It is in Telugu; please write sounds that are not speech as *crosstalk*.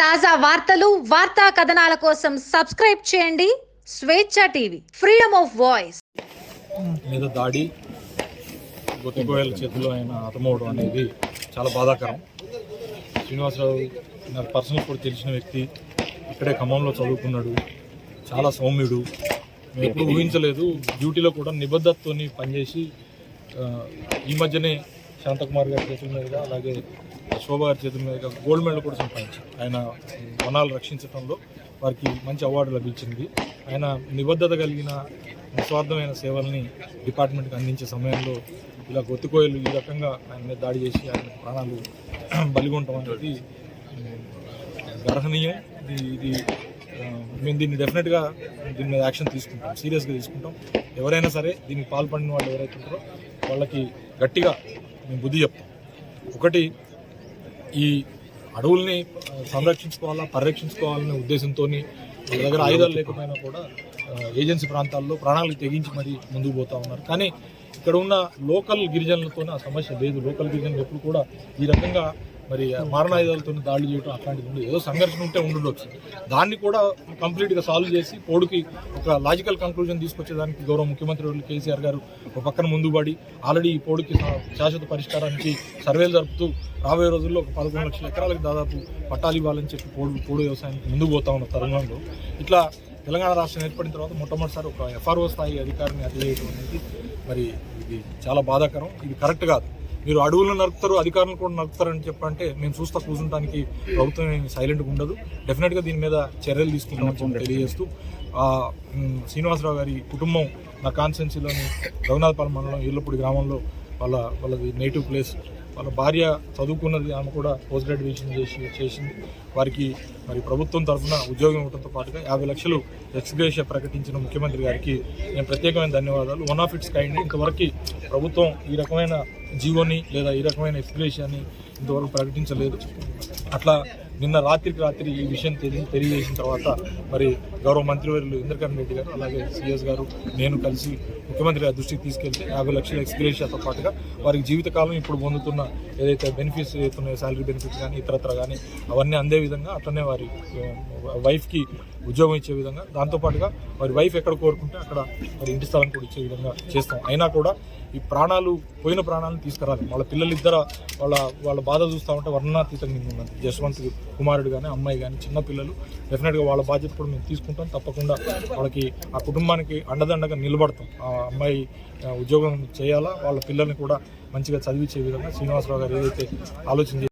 తాజా వార్తలు వార్తా కథనాల కోసం సబ్స్క్రైబ్ చేయండి. స్వేచ్ఛ టీవీ ఫ్రీడమ్ ఆఫ్ వాయిస్. మీద దాడి గొత్తికోయల చేతిలో ఆయన హతమవడం అనేది చాలా బాధాకరం. శ్రీనివాసరావు నాకు పర్సనల్ కూడా తెలిసిన వ్యక్తి ఇక్కడే ఖమ్మంలో చదువుకున్నాడు. చాలా సౌమ్యుడు. మేము ఎప్పుడు ఊహించలేదు. డ్యూటీలో కూడా నిబద్ధతతో పనిచేసి ఈ మధ్యనే శాంతకుమార్ గారి చేతుల మీదుగా అలాగే శోభ గారి చేతుల మీదుగా గోల్డ్ మెడల్ కూడా సంపాదించారు. ఆయన వనాలు రక్షించడంలో వారికి మంచి అవార్డు లభించింది. ఆయన నిబద్ధత కలిగిన నిస్వార్థమైన సేవల్ని డిపార్ట్మెంట్కి అందించే సమయంలో ఇలా గొత్తుకోయలు ఈ రకంగా ఆయన మీద దాడి చేసి ఆయన ప్రాణాలు *clears throat* బలిగొంటాం అనేది గర్హనీయం. ఇది ఇది మేము దీన్ని డెఫినెట్గా దీని మీద యాక్షన్ తీసుకుంటాం. సీరియస్గా తీసుకుంటాం. ఎవరైనా సరే దీనికి పాల్పడిన వాళ్ళు ఎవరైతే ఉంటారో వాళ్ళకి గట్టిగా మేము బుద్ధి చెప్తాం. ఒకటి ఈ అడవుల్ని సంరక్షించుకోవాలా పరిరక్షించుకోవాలనే ఉద్దేశంతో వాళ్ళ దగ్గర ఆయుధాలు లేకపోయినా కూడా ఏజెన్సీ ప్రాంతాల్లో ప్రాణాలకు తెగించి మరి ముందుకు పోతా ఉన్నారు. కానీ ఇక్కడ ఉన్న లోకల్ గిరిజనులతోనే ఆ సమస్య లేదు. లోకల్ గిరిజనులు ఎప్పుడు కూడా ఈ రకంగా మరి మారణాయుధాలతో దాడులు చేయడం అట్లాంటిది ఉండదు. ఏదో సంఘర్షణ ఉంటే ఉండొచ్చు. దాన్ని కూడా కంప్లీట్గా సాల్వ్ చేసి పోడుకి ఒక లాజికల్ కంక్లూజన్ తీసుకొచ్చేదానికి గౌరవ ముఖ్యమంత్రి కేసీఆర్ గారు ఒక పక్కన ముందు పడి ఆల్రెడీ ఈ పోడుకి శాశ్వత పరిష్కారానికి సర్వేలు జరుపుతూ రాబోయే రోజుల్లో ఒక పదకొండు లక్షల ఎకరాలకు దాదాపు పట్టాలు ఇవ్వాలని చెప్పి పోడు పోడు వ్యవసాయానికి ముందు పోతా ఉన్న తరుణంలో ఇట్లా తెలంగాణ రాష్ట్రం ఏర్పడిన తర్వాత మొట్టమొదటిసారి ఒక ఎఫ్ఆర్ఓ స్థాయి అధికారిని అతివేయడం అనేది మరి ఇది చాలా బాధాకరం. ఇది కరెక్ట్ కాదు. మీరు అడవులను నరుకుతారు అధికారులను కూడా నరుకుతారని చెప్పంటే మేము చూస్తా కూర్చుంటానికి ప్రభుత్వం ఏమీ సైలెంట్గా ఉండదు. డెఫినెట్గా దీని మీద చర్యలు తీసుకుంటామని తెలియజేస్తూ శ్రీనివాసరావు గారి కుటుంబం నా కాన్స్టెన్సీలోని రఘునాథపాలెం మండలం ఈర్లపూడి గ్రామంలో వాళ్ళ వాళ్ళది నేటివ్ ప్లేస్ వాళ్ళ భార్య చదువుకున్నది ఆమె కూడా పోస్ట్ గ్రాడ్యుయేషన్ చేసి చేసింది. వారికి మరి ప్రభుత్వం తరఫున ఉద్యోగం ఇవ్వడంతో పాటుగా యాభై లక్షలు ఎక్స్గ్రేషియా ప్రకటించిన ముఖ్యమంత్రి గారికి నేను ప్రత్యేకమైన ధన్యవాదాలు. వన్ ఆఫ్ ఇట్స్ కైండ్ ఇంతవరకు ప్రభుత్వం ఈ రకమైన జీవోని లేదా ఈ రకమైన ఎక్స్గ్రేషియాని ఇంతవరకు ప్రకటించలేదు. అట్లా నిన్న రాత్రికి రాత్రి ఈ విషయం తెలియ తెలియజేసిన తర్వాత మరి గౌరవ మంత్రివర్యులు ఇంద్రకరణ్ రెడ్డి గారు అలాగే సిఎస్ గారు నేను కలిసి ముఖ్యమంత్రి గారి దృష్టికి తీసుకెళ్తే యాభై లక్షల ఎక్స్గ్రేషియాతో పాటుగా వారికి జీవితకాలం ఇప్పుడు పొందుతున్న ఏదైతే బెనిఫిట్స్ ఏదైతున్నాయో శాలరీ బెనిఫిట్స్ కానీ ఇతరత్ర కానీ అవన్నీ అందే విధంగా అట్లనే వారి వైఫ్కి ఉద్యోగం ఇచ్చే విధంగా దాంతోపాటుగా వారి వైఫ్ ఎక్కడ కోరుకుంటే అక్కడ మరి ఇంటి స్థలం కూడా ఇచ్చే విధంగా చేస్తాం. అయినా కూడా ఈ ప్రాణాలు పోయిన ప్రాణాలను తీసుకురాలి. వాళ్ళ పిల్లలు ఇద్దరు వాళ్ళ వాళ్ళ బాధ చూస్తూ ఉంటే వర్ణనాతీతంగా ఉన్నది జస్వంత్ కుమారుడు కానీ అమ్మాయి కానీ చిన్నపిల్లలు డెఫినెట్గా వాళ్ళ బాధ్యత కూడా మేము తీసుకుంటాం. తప్పకుండా వాళ్ళకి ఆ కుటుంబానికి అండదండగా నిలబడతాం. ఆ అమ్మాయి ఉద్యోగం చేయాలా వాళ్ళ పిల్లల్ని కూడా మంచిగా చదివించే విధంగా శ్రీనివాసరావు గారు ఏదైతే ఆలోచన